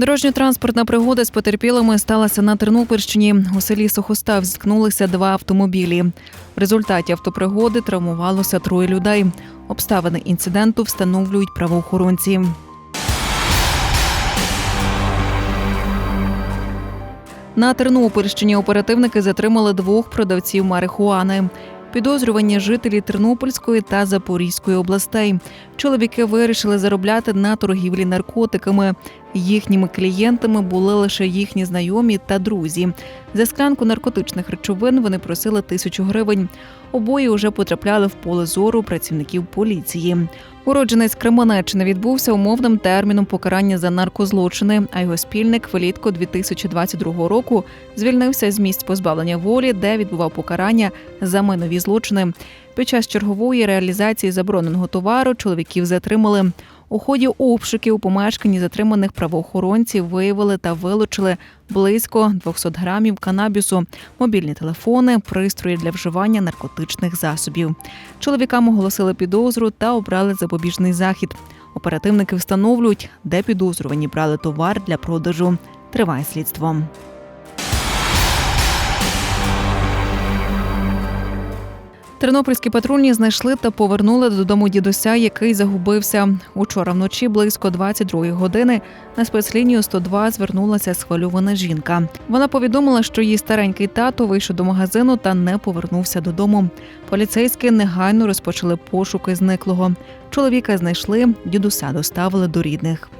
Дорожньо-транспортна пригода з потерпілими сталася на Тернопільщині. У селі Сухостав зіткнулися два автомобілі. В результаті автопригоди травмувалося троє людей. Обставини інциденту встановлюють правоохоронці. На Тернопільщині оперативники затримали двох продавців марихуани. Підозрювані жителі Тернопільської та Запорізької областей. Чоловіки вирішили заробляти на торгівлі наркотиками. Їхніми клієнтами були лише їхні знайомі та друзі. За склянку наркотичних речовин вони просили тисячу гривень. Обоє вже потрапляли в поле зору працівників поліції. Уродженець Кременеччини відбувся умовним терміном покарання за наркозлочини, а його спільник влітку 2022 року звільнився з місць позбавлення волі, де відбував покарання за майнові злочини. Під час чергової реалізації забороненого товару чоловіків затримали. У ході обшуків у помешканні затриманих правоохоронців виявили та вилучили близько 200 грамів канабісу, мобільні телефони, пристрої для вживання наркотичних засобів. Чоловікам оголосили підозру та обрали запобіжний захід. Оперативники встановлюють, де підозрювані брали товар для продажу. Триває слідство. Тернопільські патрульні знайшли та повернули додому дідуся, який загубився. Учора вночі близько 22-ї години на спецлінію 102 звернулася схвильована жінка. Вона повідомила, що її старенький тато вийшов до магазину та не повернувся додому. Поліцейські негайно розпочали пошуки зниклого. Чоловіка знайшли, дідуся доставили до рідних.